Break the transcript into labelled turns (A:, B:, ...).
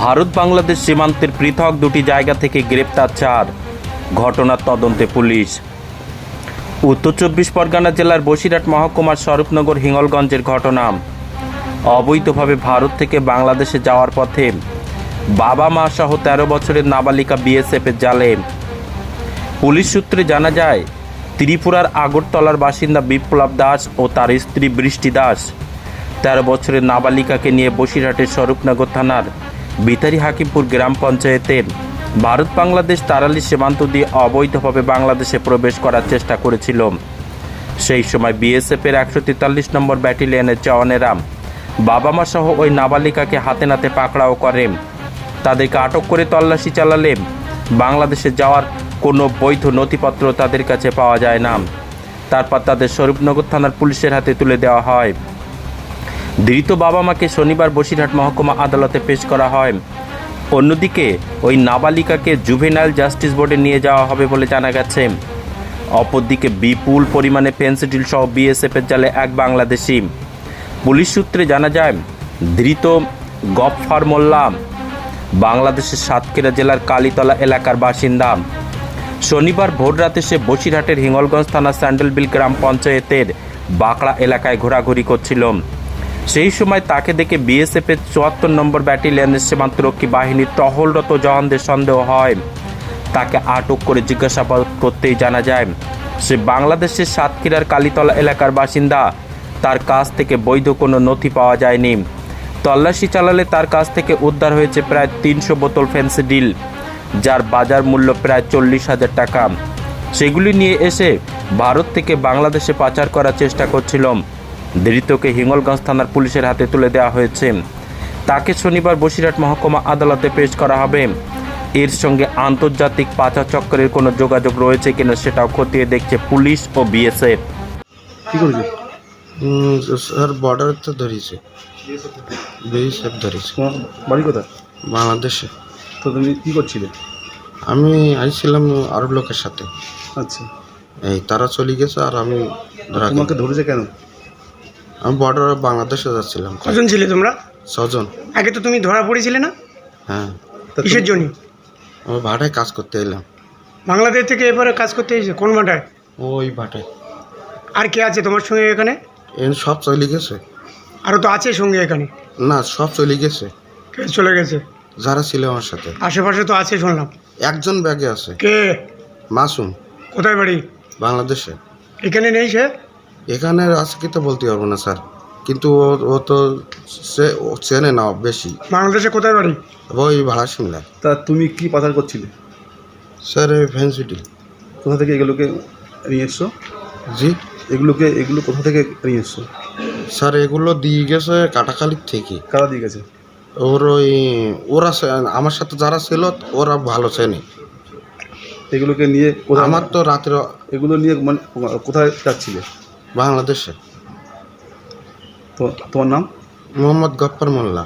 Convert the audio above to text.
A: ভারত বাংলাদেশ সীমান্তের পৃথক দুটি জায়গা থেকে গ্রেপ্তার চার। ঘটনার তদন্তে পুলিশ। উত্তর চব্বিশ পরগনা জেলার বসিরহাট মহকুমার স্বরূপনগর হিঙ্গলগঞ্জের ঘটনা। অবৈধভাবে ভারত থেকে বাংলাদেশে যাওয়ার পথে বাবা মা সহ তেরো বছরের নাবালিকা বিএসএফের জালে। পুলিশ সূত্রে জানা যায়, ত্রিপুরার আগরতলার বাসিন্দা বিপ্লব দাস ও তার স্ত্রী বৃষ্টি দাস তেরো বছরের নাবালিকাকে নিয়ে বসিরহাটের স্বরূপনগর থানার বিতারি হাকিমপুর গ্রাম পঞ্চায়েতের ভারত বাংলাদেশ তারালি সীমান্ত দিয়ে অবৈধভাবে বাংলাদেশে প্রবেশ করার চেষ্টা করেছিল। সেই সময় বিএসএফের একশো তেতাল্লিশ নম্বর ব্যাটালিয়নের জওয়ানেরা বাবা মা সহ ওই নাবালিকাকে হাতে নাতে পাকড়াও করে। তাদেরকে আটক করে তল্লাশি চালালে বাংলাদেশে যাওয়ার কোনো বৈধ নথিপত্র তাদের কাছে পাওয়া যায় না। তারপর তাদের স্বরূপনগর থানার পুলিশের হাতে তুলে দেওয়া হয়। ধৃত বাবা মাকে শনিবার বসিরহাট মহকুমা আদালতে পেশ করা হয়। অন্যদিকে, ওই নাবালিকাকে জুভেনাইল জাস্টিস বোর্ডে নিয়ে যাওয়া হবে বলে জানা গেছে। অপরদিকে, বিপুল পরিমাণে পেন্সিডিল সহ বিএসএফের জালে এক বাংলাদেশি। পুলিশ সূত্রে জানা যায়, ধৃত গফফার মোল্লা বাংলাদেশের সাতক্ষীরা জেলার কালীতলা এলাকার বাসিন্দা। শনিবার ভোররাতে সে বসিরহাটের হিঙ্গলগঞ্জ থানা স্যান্ডেলবিল গ্রাম পঞ্চায়েতের বাঁকড়া এলাকায় ঘোরাঘুরি করছিল। সেই সময় তাকে দেখে বিএসএফের চুয়াত্তর নম্বর ব্যাটালিয়নের সীমান্তরক্ষী বাহিনীর টহলরত জওয়ানদের সন্দেহ হয়। তাকে আটক করে জিজ্ঞাসাবাদ করতেই জানা যায়, সে বাংলাদেশের সাতক্ষীরার কালীতলা এলাকার বাসিন্দা। তার কাছ থেকে বৈধ কোনো নথি পাওয়া যায়নি। তল্লাশি চালালে তার কাছ থেকে উদ্ধার হয়েছে প্রায় তিনশো বোতল ফেন্সিডিল, যার বাজার মূল্য প্রায় চল্লিশ হাজার টাকা। সেগুলি নিয়ে এসে ভারত থেকে বাংলাদেশে পাচার করার চেষ্টা করছিল ধৃতকে হিঙ্গলগঞ্জ থানার পুলিশের হাতে তুলে দেওয়া হয়েছে। তাকে শনিবার বসিরহাট মহকুমা আদালতে পেশ করা হবে। এর সঙ্গে আন্তর্জাতিক পাচার চক্রের কোনো যোগাযোগ রয়েছে কিনা সেটাও খতিয়ে দেখছে পুলিশ ও বিএসএফ।
B: কি করেছে?
C: স্যার বর্ডার তো ধরেছে বিএসএফ ধরেছে
B: তোমার বাড়ি কোথায়?
C: বাংলাদেশে।
B: তো তুমি কি করছিলে?
C: আমি আইছিলাম আরব লোকের সাথে।
B: আচ্ছা।
C: এই তারা চলে গেছে আর আমি ধরা
B: তোমাকে ধরেছে কেন?
C: আমি বর্ডারে বাংলাদেশে যাচ্ছিলাম
D: কজন ছিলে তোমরা?
C: ছজন।
D: আগে তো তুমি ধরা পড়েছিলে না?
C: হ্যাঁ।
D: কিসের জন্য?
C: আমি ভাটায় কাজ করতে এলাম।
D: বাংলাদেশ থেকে এবারে কাজ করতে এসেছে? কোন ভাটায়?
C: ওই ভাটায়।
D: আর কে আছে তোমার সঙ্গে এখানে?
C: এন সব চলে গেছে।
D: আরও তো আছে সঙ্গে এখানে।
C: না সব চলে গেছে।
D: কে চলে গেছে?
C: যারা ছিল আমার সাথে।
D: আশেপাশে তো আছে শুনলাম।
C: একজন ব্যাগে আছে।
D: কে?
C: মাসুম।
D: কোথায় বাড়ি?
C: বাংলাদেশে।
D: এখানে নেই সে?
C: এখানে আজকে তো বলতে পারব না স্যার। কিন্তু ও ও তো সে ও চেনে না বেশি।
D: বাংলাদেশে কোথায় বাড়ি?
C: ওই ভাড়া সিমলায়
B: তা তুমি কি পাচার করছিলে?
C: স্যার এই ফ্যান্সিটি
B: কোথা থেকে এগুলোকে নিয়ে এসছো?
C: জি।
B: এগুলোকে এগুলো কোথা থেকে নিয়ে এসছো?
C: স্যার এগুলো দিয়ে গেছে কাটাখালির থেকে।
B: কারা দিয়ে গেছে?
C: ওর ওই ওরা আমার সাথে যারা ছিল ওরা ভালো চেনে।
B: এগুলোকে নিয়ে
C: আমার তো রাত্রে
B: এগুলো নিয়ে মানে কোথায় যাচ্ছিলে?
C: বাংলাদেশে।
B: তোমার নাম?
C: মোহাম্মদ গফর মোল্লা।